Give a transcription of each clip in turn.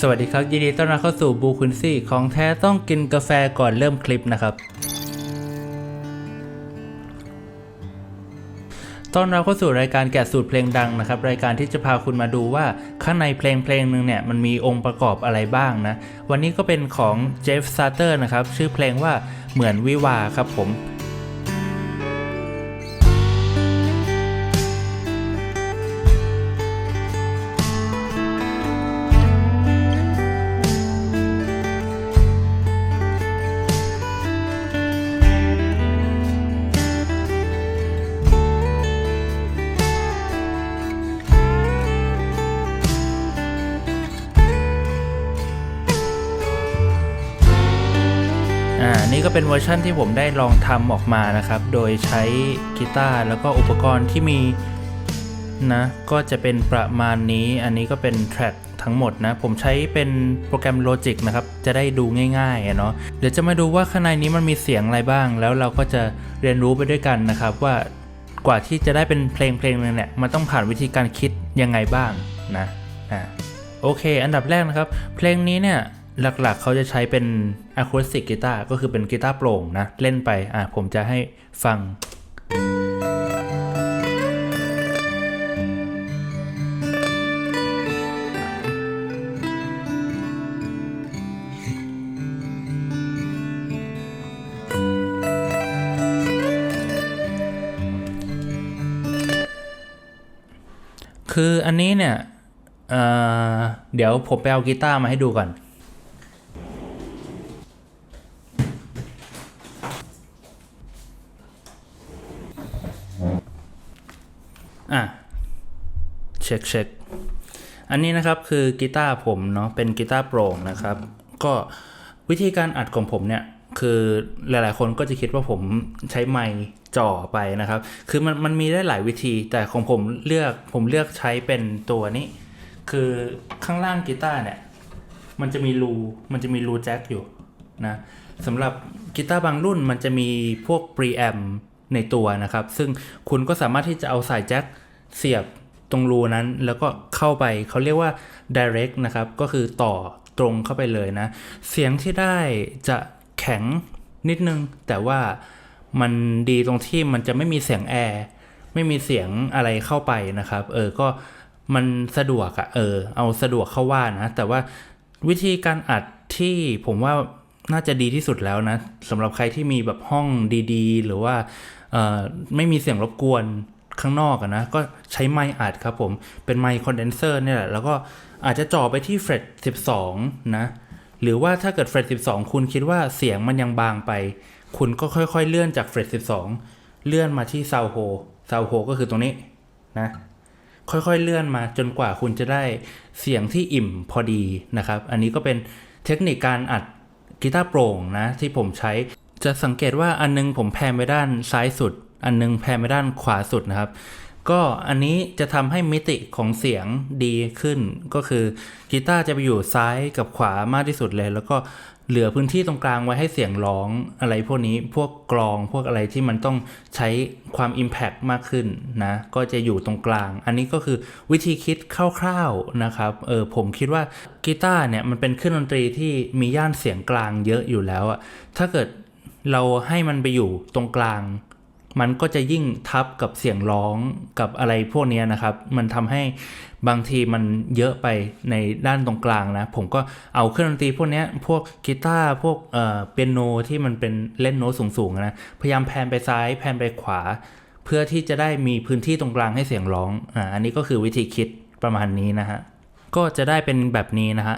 สวัสดีครับ ยินดีต้อนรับเข้าสู่บูคุณซี่ของแท้ต้องกินกาแฟก่อนเริ่มคลิปนะครับต้อนรับเข้าสู่รายการแกะสูตรเพลงดังนะครับ รายการที่จะพาคุณมาดูว่าข้างในเพลงเพลงหนึ่งเนี่ยมันมีองค์ประกอบอะไรบ้างนะ วันนี้ก็เป็นของเจฟซาเตอร์นะครับ ชื่อเพลงว่าเหมือนวิวาครับผม ก็เป็นเวอร์ชั่นที่ผมได้ลองทำออกมานะครับ โดยใช้กีตาร์แล้วก็อุปกรณ์ที่มีนะก็จะเป็นประมาณนี้อันนี้ก็เป็นแทร็กทั้งหมดนะ ผมใช้เป็นโปรแกรม Logic นะครับ จะได้ดูง่ายๆอะเนาะเดี๋ยวจะมาดูว่าข้างในนี้มันมีเสียงอะไรบ้าง แล้วเราก็จะเรียนรู้ไปด้วยกันนะครับว่ากว่าที่จะได้เป็นเพลงเพลงนึงเนี่ยมันต้องผ่านวิธีการคิดยังไงบ้างนะอ่าโอเค อันดับแรกนะครับ เพลงนี้เนี่ย หลักๆ เขาจะใช้เป็นอะคูสติกกีตาร์ก็คือเป็นกีตาร์โปร่งนะ เล่นไปอะผมจะให้ฟัง คืออันนี้เนี่ยเเดี๋ยวผมไปเอากีตาร์มาให้ดูก่อน อะเช็คเช็คอันนี้นะครับคือกีตาร์ผมเนาะเป็นกีตาร์โปร่งนะครับ ก็วิธีการอัดของผมเนี่ยคือหลาย ๆ คนก็จะคิดว่าผมใช้ไมค์จ่อไปนะครับ คือมันมันมีได้หลายวิธี แต่ของผมเลือกผมเลือกใช้เป็นตัวนี้ คือข้างล่างกีตาร์เนี่ย มันจะมีรูมันจะมีรูแจ็คอยู่นะสำหรับกีตาร์บางรุ่นมันจะมีพวก preamp ในตัวนะครับ ซึ่งคุณก็สามารถที่จะเอาสายแจ็ค เสียบตรงรูนั้นแล้วก็เข้าไปเขาเรียกว่า direct นะครับ ก็คือต่อตรงเข้าไปเลยนะ เสียงที่ได้จะแข็งนิดนึง แต่ว่ามันดีตรงที่มันจะไม่มีเสียงแอร์ไม่มีเสียงอะไรเข้าไปนะครับ เออก็มันสะดวกอะเออ เอาสะดวกเข้าว่านะ แต่ว่าวิธีการอัดที่ผมว่าน่าจะดีที่สุดแล้วนะสำหรับใครที่มีแบบห้องดี ๆ หรือว่าออไม่มีเสียงรบกวน ข้างนอกนะ ก็ใช้ไมค์อัดครับผม เป็นไมค์คอนเดนเซอร์เนี่ยแหละ แล้วก็อาจจะจ่อไปที่เฟรต12 นะ หรือว่าถ้าเกิดเฟรต12 คุณคิดว่าเสียงมันยังบางไป คุณก็ค่อยๆเลื่อนจากเฟรต12 เลื่อนมาที่ซาวโฮซาวโฮก็คือตรงนี้นะ ค่อยๆเลื่อนมาจนกว่าคุณจะได้เสียงที่อิ่มพอดีนะครับ อันนี้ก็เป็นเทคนิคการอัดกีตาร์โปร่งนะที่ผมใช้จะสังเกตว่าอันนึงผมแพนไปด้านซ้ายสุด อันนึงแพนไปด้านขวาสุดนะครับ ก็อันนี้จะทำให้มิติของเสียงดีขึ้น ก็คือกีตาร์จะไปอยู่ซ้ายกับขวามากที่สุดเลย แล้วก็เหลือพื้นที่ตรงกลางไว้ให้เสียงร้องอะไรพวกนี้พวกกลองพวกอะไรที่มันต้องใช้ความ Impact มากขึ้นนะ ก็จะอยู่ตรงกลาง อันนี้ก็คือวิธีคิดคร่าวๆนะครับเออผมคิดว่ากีตาร์เนี่ยมันเป็นเครื่องดนตรีที่มีย่านเสียงกลางเยอะอยู่แล้วอะถ้าเกิดเราให้มันไปอยู่ตรงกลาง มันก็จะยิ่งทับกับเสียงร้องกับอะไรพวกนี้นะครับ มันทำให้บางทีมันเยอะไปในด้านตรงกลางนะ ผมก็เอาเครื่องดนตรีพวกนี้พวกกีตาร์พวกเอ่อเปียโนที่มันเป็นเล่นโน้ตสูงๆนะ พยายามแพนไปซ้ายแพนไปขวา เพื่อที่จะได้มีพื้นที่ตรงกลางให้เสียงร้องอ่าอันนี้ก็คือวิธีคิดประมาณนี้นะฮะก็จะได้เป็นแบบนี้นะฮะ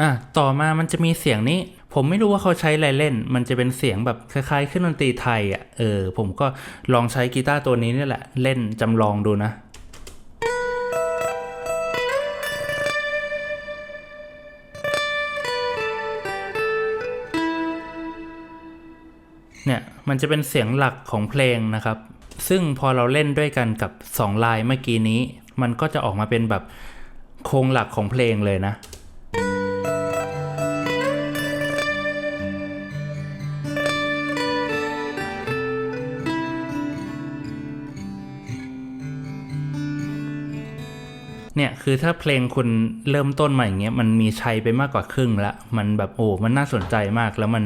อะต่อมามันจะมีเสียงนี้ ผมไม่รู้ว่าเขาใช้อะไรเล่น มันจะเป็นเสียงแบบคล้ายๆเครื่องดนตรีไทยอะเออผมก็ลองใช้กีตาร์ตัวนี้นี่แหละ เล่นจำลองดูนะเนี่ยมันจะเป็นเสียงหลักของเพลงนะครับ ซึ่งพอเราเล่นด้วยกันกับ 2 ลายเมื่อกี้นี้ มันก็จะออกมาเป็นแบบโครงหลักของเพลงเลยนะ เนี่ยคือถ้าเพลงคุณเริ่มต้นมาอย่างเงี้ยมันมีชัยไปมากกว่าครึ่งละมันแบบโอ้มันน่าสนใจมากแล้วมัน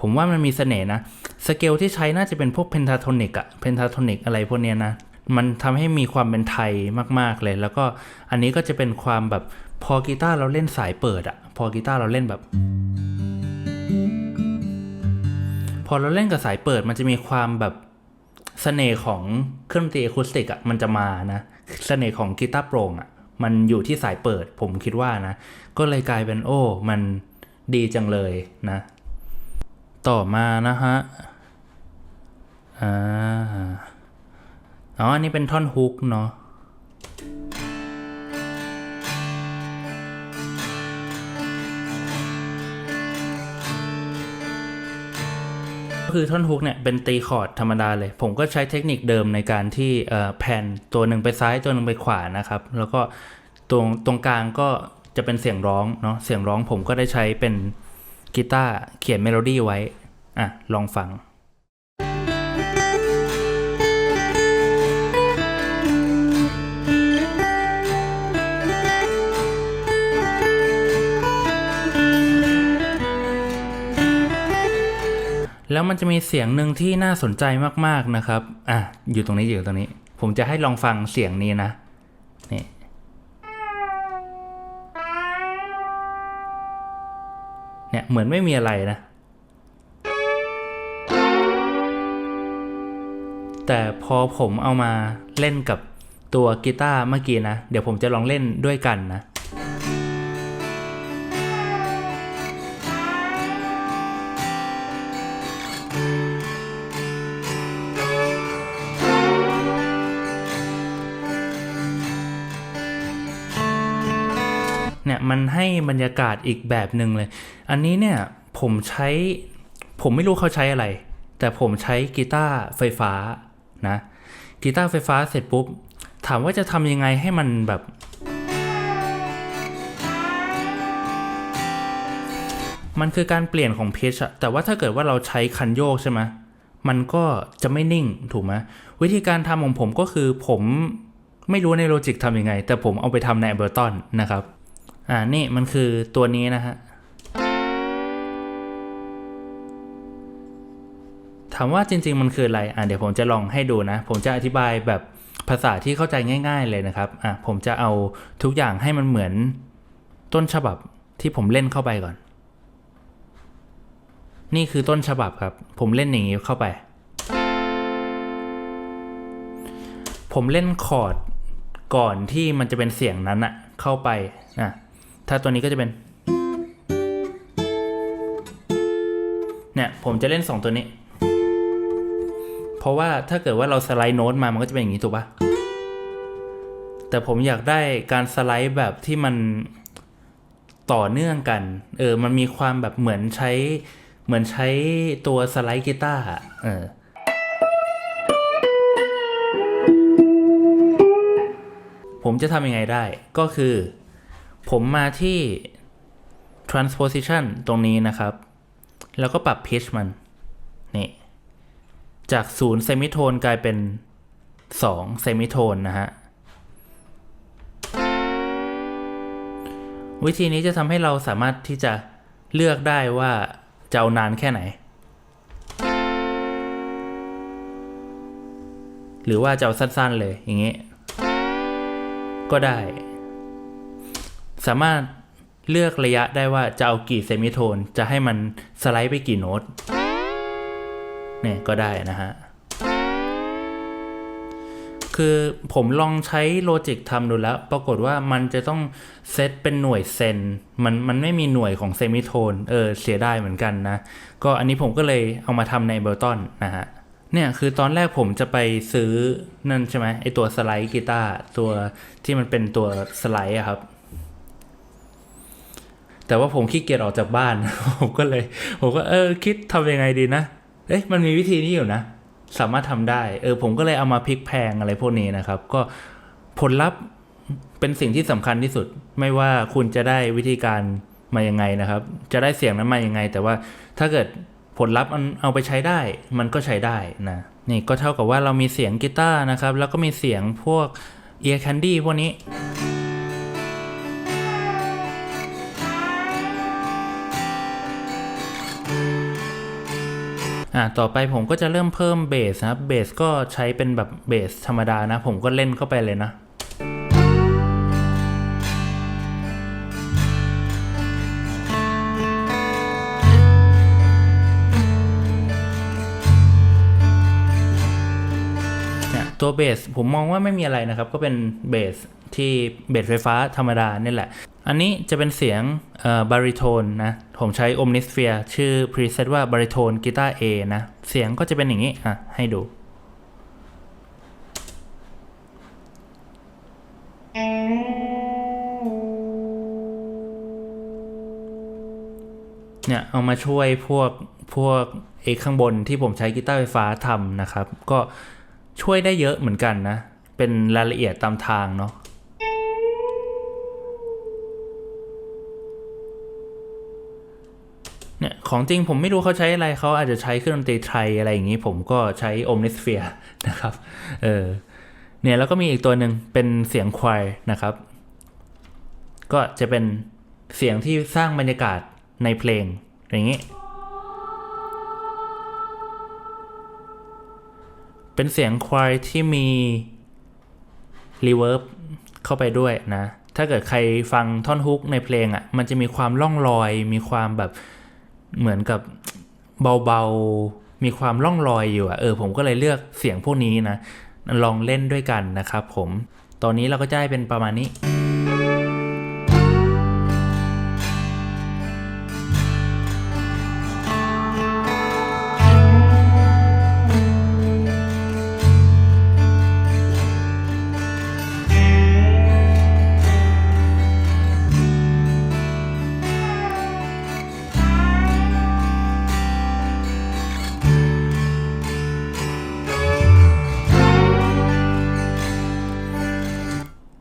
ผมว่ามันมีเสน่ห์นะสเกลที่ใช้น่าจะเป็นพวกเพนทาโทนิกอะเพนทาโทนิกอะไรพวกเนี้ยนะมันทำให้มีความเป็นไทยมาก ๆ เลย แล้วก็อันนี้ก็จะเป็นความแบบพอกีตาร์เราเล่นสายเปิดอะพอกีตาร์เราเล่นแบบ พอเราเล่นกับสายเปิดมันจะมีความแบบเสน่ห์ของเครื่องดนตรีอะคูสติกอะมันจะมานะเสน่ห์ของกีตาร์โปร่งอะ มันอยู่ที่สายเปิดผมคิดว่านะ ก็เลยกลายเป็นโอ้ มันดีจังเลยนะ ต่อมานะฮะอ่าอ๋ออันนี้เป็นท่อนฮุกเนาะ คือท่อนฮุกเนี่ยเป็นตีคอร์ดธรรมดาเลย ผมก็ใช้เทคนิคเดิมในการที่แผ่นตัวหนึ่งไปซ้ายตัวหนึ่งไปขวานะครับ แล้วก็ตรงตรงกลางก็จะเป็นเสียงร้องเนาะเสียงร้องผมก็ได้ใช้เป็นกีตาร์เขียนเมโลดี้ไว้อะลองฟัง แล้วมันจะมีเสียงหนึ่งที่น่าสนใจมากๆนะครับ อะ อยู่ตรงนี้อยู่ตรงนี้ ผมจะให้ลองฟังเสียงนี้นะ นี่ เนี่ย เหมือนไม่มีอะไรนะ แต่พอผมเอามาเล่นกับตัวกีตาร์เมื่อกี้นะ เดี๋ยวผมจะลองเล่นด้วยกันนะ บรรยากาศอีกแบบหนึ่งเลย อันนี้เนี่ยผมใช้ ผมไม่รู้เขาใช้อะไร แต่ผมใช้กีตาร์ไฟฟ้านะกีตาร์ไฟฟ้าเสร็จปุ๊บ ถามว่าจะทำยังไงให้มันแบบ มันคือการเปลี่ยนของเพชอะแต่ว่าถ้าเกิดว่าเราใช้คันโยกใช่ไหมมันก็จะไม่นิ่งถูกไหมวิธีการทำของผมก็คือผมไม่รู้ในโลจิกทำยังไง แต่ผมเอาไปทำใน Ableton นะครับ อ่านี่มันคือตัวนี้นะฮะถามว่าจริง ๆ มันคืออะไรอ่าเดี๋ยวผมจะลองให้ดูนะ ผมจะอธิบายแบบภาษาที่เข้าใจง่าย ๆ เลยนะครับอ่าผมจะเอาทุกอย่างให้มันเหมือนต้นฉบับที่ผมเล่นเข้าไปก่อน นี่คือต้นฉบับครับ ผมเล่นอย่างนี้เข้าไป ผมเล่นคอร์ดก่อนที่มันจะเป็นเสียงนั้นอะเข้าไปอะ ถ้าตัวนี้ก็จะเป็น เนี่ย ผมจะเล่นสองตัวนี้ เพราะว่าถ้าเกิดว่าเราสไลด์โน้ตมามันก็จะเป็นอย่างนี้ถูกปะแต่ผมอยากได้การสไลด์แบบที่มันต่อเนื่องกัน เออ มันมีความแบบเหมือนใช้ เหมือนใช้ตัวสไลด์กีตาร์เออผมจะทำยังไงได้ ก็คือ ผมมาที่ transposition ตรงนี้นะครับ แล้วก็ปรับ pitch มัน นี่ จาก 0 เซมิโทนกลายเป็น 2 เซมิโทนนะฮะ วิธีนี้จะทำให้เราสามารถที่จะเลือกได้ว่าจะเอานานแค่ไหน หรือว่าจะเอาสั้นๆเลยอย่างนี้ ก็ได้ สามารถเลือกระยะได้ว่าจะเอากี่เซมิโทน จะให้มันสไลด์ไปกี่โน้ตเนี่ยก็ได้นะฮะ คือผมลองใช้โลจิกทำดูแล้ว ปรากฏว่ามันจะต้องเซตเป็นหน่วยเซน มันมันไม่มีหน่วยของเซมิโทน เออ เสียไดายเหมือนกันนะ ก็อันนี้ผมก็เลยเอามาทำในเบลตันนะฮะเนี่ยคือตอนแรกผมจะไปซื้อนั่นใช่ไหมไอตัวสไลด์กีตาร์ตัวที่มันเป็นตัวสไลด์อะครับ แต่ว่าผมขี้เกียจออกจากบ้าน ผมก็เลย ผมก็เออคิดทำยังไงดีนะ เอ๊ะมันมีวิธีนี้อยู่นะ สามารถทำได้ เออผมก็เลยเอามาพลิกแพงอะไรพวกนี้นะครับ ก็ผลลัพธ์เป็นสิ่งที่สำคัญที่สุด ไม่ว่าคุณจะได้วิธีการมายังไงนะครับ จะได้เสียงนั้นมายังไง แต่ว่าถ้าเกิดผลลัพธ์มันเอาไปใช้ได้ มันก็ใช้ได้นะ นี่ก็เท่ากับว่าเรามีเสียงกีตาร์นะครับ แล้วก็มีเสียงพวก ear candy พวกนี้ อ่าต่อไปผมก็จะเริ่มเพิ่มเบสนะครับเบสก็ใช้เป็นแบบเบสธรรมดานะ ผมก็เล่นเข้าไปเลยนะเนี่ยตัวเบสผมมองว่าไม่มีอะไรนะครับ ก็เป็นเบสที่เบสไฟฟ้าธรรมดาเนี่แหละ อันนี้จะเป็นเสียงบาริโทนนะ ผมใช้ Omnisphere ชื่อ preset ว่า baritone guitar A นะ เสียงก็จะเป็นอย่างนี้ อะ ให้ดู เนี่ยเอามาช่วยพวกพวกเอกข้างบนที่ผมใช้กีตาร์ไฟฟ้าทำนะครับ ก็ช่วยได้เยอะเหมือนกันนะ เป็นรายละเอียดตามทางเนาะ เนี่ยของจริงผมไม่รู้เขาใช้อะไรเขาอาจจะใช้เครื่องดนตรีไทยอะไรอย่างนี้ ผมก็ใช้ Omnisphere นะครับเออเนี่ยแล้วก็มีอีกตัวหนึ่งเป็นเสียงควายนะครับ ก็จะเป็นเสียงที่สร้างบรรยากาศในเพลงอย่างนี้ เป็นเสียงควายที่มีรีเวิร์บเข้าไปด้วยนะ ถ้าเกิดใครฟังท่อนฮุกในเพลงอะ่ะ มันจะมีความล่องลอย มีความแบบ เหมือนกับเบาๆ มีความล่องลอยอยู่อะ่ะเออผมก็เลยเลือกเสียงพวกนี้นะ ลองเล่นด้วยกันนะครับผม ตอนนี้เราก็จะได้เป็นประมาณนี้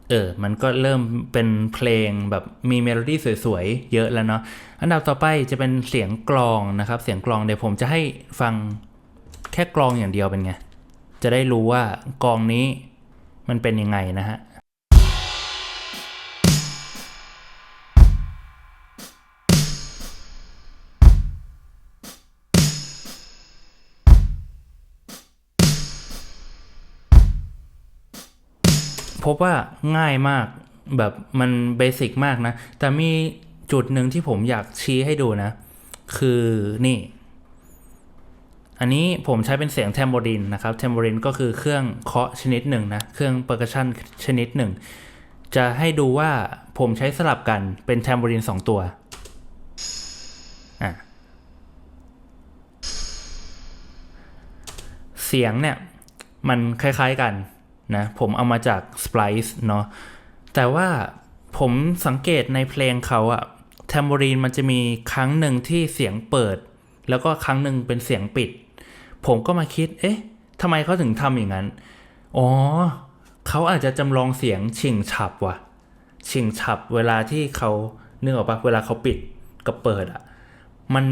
เออ มันก็เริ่มเป็นเพลงแบบมีเมโลดี้สวยๆ เยอะแล้วเนาะ อันดับต่อไปจะเป็นเสียงกลองนะครับ เสียงกลองเดี๋ยวผมจะให้ฟังแค่กลองอย่างเดียวเป็นไง จะได้รู้ว่ากลองนี้มันเป็นยังไงนะฮะ บว่าง่ายมากแบบมันเบสิกมากนะ แต่มีจุดหนึ่งที่ผมอยากชี้ให้ดูนะ คือนี่ อันนี้ผมใช้เป็นเสียงแทมโบรินนะครับแทมโบรินก็คือเครื่องเคาะชนิดหนึ่งนะ เครื่องเปอร์คัชชันชนิดหนึ่ง จะให้ดูว่าผมใช้สลับกันเป็นแทมโบรินสองตัวอะเสียงเนี่ย มันคล้ายๆกัน นะผมเอามาจาก Splice เนาะแต่ว่าผมสังเกตในเพลงเขาอะแทมโบรีนมันจะมีครั้งหนึ่งที่เสียงเปิด แล้วก็ครั้งหนึ่งเป็นเสียงปิด ผมก็มาคิด เอ๊ะทำไมเขาถึงทำอย่างนั้น อ๋อเขาอาจจะจำลองเสียงชิงฉับว่ะ ชิงฉับเวลาที่เขาเนื้อออกปะเวลาเขาปิดกับเปิดอะ มัน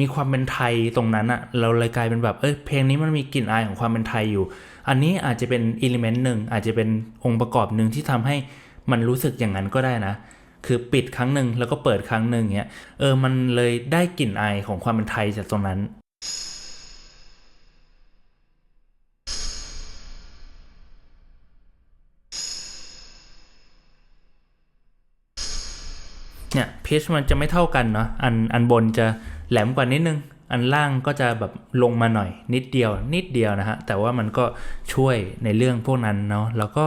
มีความเป็นไทยตรงนั้นอะเราเลยกลายเป็นแบบเอ้ยเพลงนี้มันมีกลิ่นอายของความเป็นไทยอยู่ อันนี้อาจจะเป็นอิเลเมนต์หนึ่งอาจจะเป็นองค์ประกอบหนึ่งที่ทำให้มันรู้สึกอย่างนั้นก็ได้นะ คือปิดครั้งหนึ่งแล้วก็เปิดครั้งหนึ่งเงี้ยเออมันเลยได้กลิ่นอายของความเป็นไทยจากตรงนั้น เนี่ยพิชมันจะไม่เท่ากันเนาะอันอันบนจะแหลมกว่านิดนึง อันล่างก็จะแบบลงมาหน่อยนิดเดียวนิดเดียวนะฮะ แต่ว่ามันก็ช่วยในเรื่องพวกนั้นเนาะแล้วก็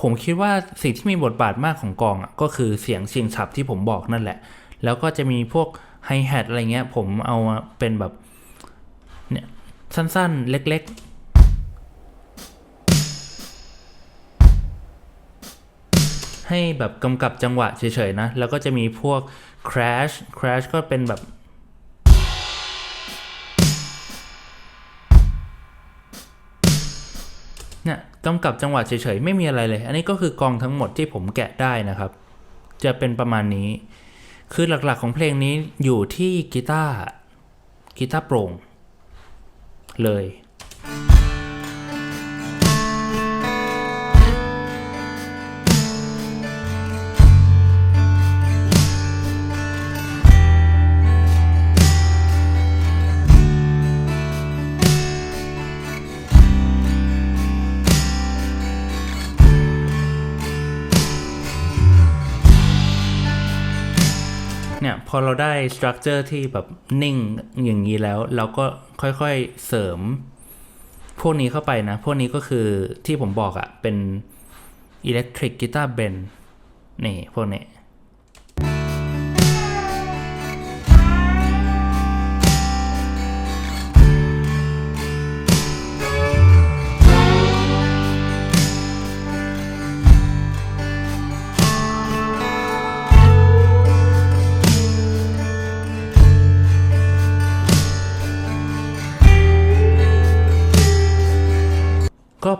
ผมคิดว่าสิ่งที่มีบทบาทมากของกองอะก็คือเสียงชิงฉับที่ผมบอกนั่นแหละ แล้วก็จะมีพวกไฮแฮทอะไรเงี้ยผมเอามาเป็นแบบเนี่ยสั้นๆเล็กๆ ให้แบบกำกับจังหวะเฉยๆนะ แล้วก็จะมีพวก crash crash ก็เป็นแบบ เนี่ยกำกับจังหวะเฉยๆ ไม่มีอะไรเลย อันนี้ก็คือกองทั้งหมดที่ผมแกะได้นะครับ จะเป็นประมาณนี้ คือหลักๆของเพลงนี้อยู่ที่กีตาร์กีตาร์โปร่งเลย อเราได้สตรัคเจอร์ที่แบบนิ่งอย่างนี้แล้ว เราก็ค่อยๆเสริม พวกนี้เข้าไปนะ พวกนี้ก็คือที่ผมบอกอะ่ะเป็นอิเล็กทริกกีตาร์เบนนี่ พวกนี้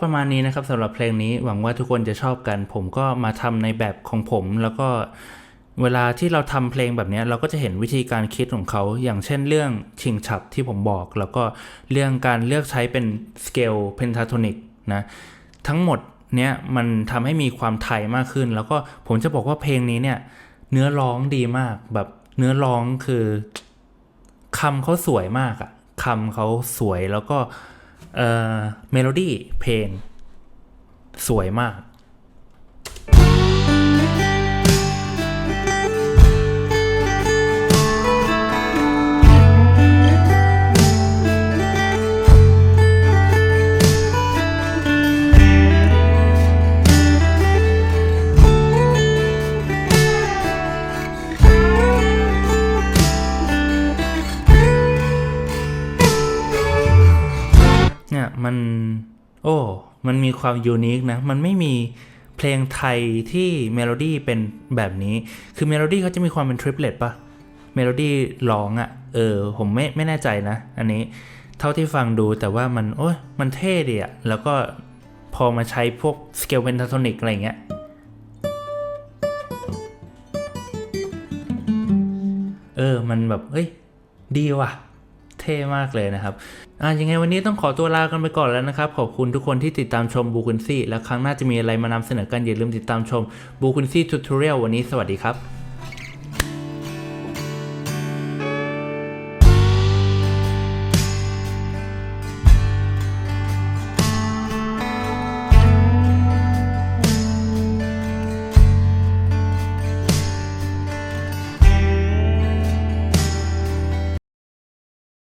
ประมาณนี้นะครับสำหรับเพลงนี้หวังว่าทุกคนจะชอบกัน ผมก็มาทำในแบบของผม แล้วก็เวลาที่เราทำเพลงแบบนี้เราก็จะเห็นวิธีการคิดของเขา อย่างเช่นเรื่องชิงฉับที่ผมบอก แล้วก็เรื่องการเลือกใช้เป็นสเกลเพนทาโทนิกนะทั้งหมดเนี้ยมันทำให้มีความไทยมากขึ้น แล้วก็ผมจะบอกว่าเพลงนี้เนี่ยเนื้อร้องดีมากแบบเนื้อร้องคือคำเขาสวยมากอะคำเขาสวยแล้วก็ เอ่อเมโลดี้เพลง สวยมาก มันมีความยูนิคนะ มันไม่มีเพลงไทยที่เมโลดี้เป็นแบบนี้ คือเมโลดี้เขาจะมีความเป็นทริปเลตปะเมโลดี้ร้องอะ่ะ เออ ผมไม่ไม่แน่ใจนะ อันนี้เท่าที่ฟังดูแต่ว่ามันโอ้ยมันเท่ดีอะแล้วก็พอมาใช้พวกสเกลเพนทาโทนิกอะไรเงี้ยเออ มันแบบ เอ้ย ดีว่ะ ท่มากเลยนะครับอะยังไงวันนี้ต้องขอตัวลากันไปก่อนแล้วนะครับ ขอบคุณทุกคนที่ติดตามชมบูคุนซี่ และครั้งหน้าจะมีอะไรมานำเสนอกันอย่าลืมติดตามชมบูคุนซี่ทูตอเรียลวันนี้สวัสดีครับ